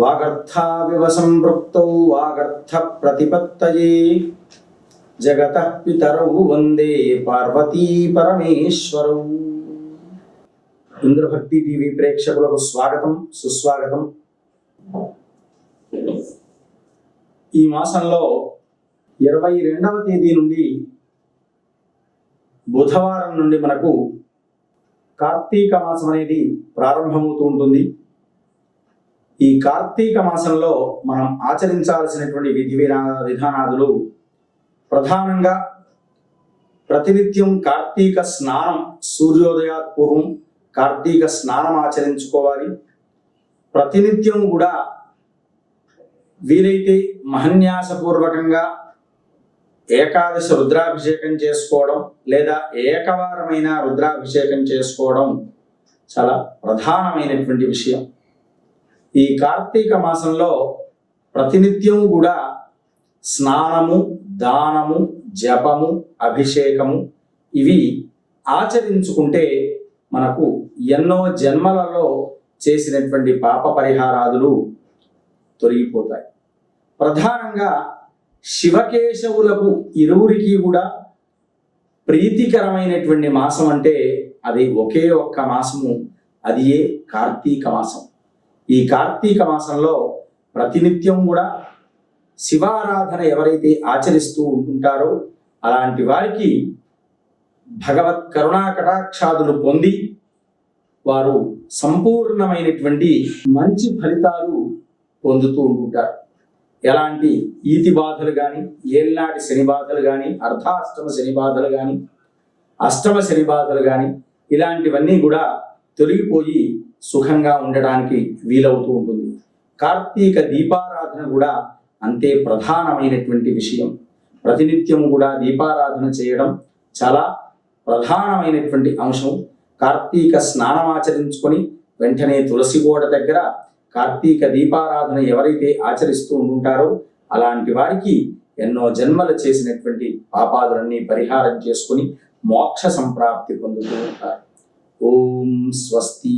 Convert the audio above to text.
వాగర్థావివ సంపృక్తౌ వాగర్థ ప్రతిపత్తయే జగత పితరౌ వందే పార్వతీ పరమేశ్వరౌ. ఇంద్రభక్తి టీవీ ప్రేక్షకులకు స్వాగతం సుస్వాగతం. ఈ మాసంలో ఇరవై రెండవ తేదీ నుండి బుధవారం నుండి మనకు కార్తీక మాసం అనేది ప్రారంభమవుతూ ఉంటుంది. ఈ కార్తీక మాసంలో మనం ఆచరించాల్సినటువంటి విధి వినా విధానాదులు ప్రధానంగా ప్రతినిత్యం కార్తీక స్నానం సూర్యోదయ పూర్వం కార్తీక స్నానం ఆచరించుకోవాలి. ప్రతినిత్యం కూడా వీలైతే మహన్యాసపూర్వకంగా ఏకాదశ రుద్రాభిషేకం చేసుకోవడం లేదా ఏకవారమైన రుద్రాభిషేకం చేసుకోవడం చాలా ప్రధానమైనటువంటి విషయం. ఈ కార్తీక మాసంలో ప్రతినిత్యం కూడా స్నానము దానము జపము అభిషేకము ఇవి ఆచరించుకుంటే మనకు ఎన్నో జన్మలలో చేసినటువంటి పాప పరిహారాదులు తొలగిపోతాయి. ప్రధానంగా శివకేశవులకు ఇరువురికి కూడా ప్రీతికరమైనటువంటి మాసం అంటే అది ఒకే ఒక్క మాసము అది ఏ కార్తీక మాసం. ఈ కార్తీక మాసంలో ప్రతినిత్యం కూడా శివారాధన ఎవరైతే ఆచరిస్తూ ఉంటుంటారో అలాంటి వారికి భగవత్ కరుణా కటాక్షాదులు పొంది వారు సంపూర్ణమైనటువంటి మంచి ఫలితాలు పొందుతూ ఉంటుంటారు. ఎలాంటి ఈతి బాధలు కానీ ఏళ్ళనాటి శని బాధలు కానీ అర్ధాష్టమ శని బాధలు కానీ అష్టమ శని బాధలు కానీ ఇలాంటివన్నీ కూడా తొలగిపోయి సుఖంగా ఉండడానికి వీలవుతూ ఉంటుంది. కార్తీక దీపారాధన కూడా అంతే ప్రధానమైనటువంటి విషయం. ప్రతినిత్యం కూడా దీపారాధన చేయడం చాలా ప్రధానమైనటువంటి అంశం. కార్తీక స్నానం ఆచరించుకొని వెంటనే తులసి గోడ దగ్గర కార్తీక దీపారాధన ఎవరైతే ఆచరిస్తూ ఉంటుంటారో అలాంటి వారికి ఎన్నో జన్మలు చేసినటువంటి పాపాదులన్నీ పరిహారం చేసుకుని మోక్ష సంప్రాప్తి పొందుతూ ఉంటారు. ఓం స్వస్తి.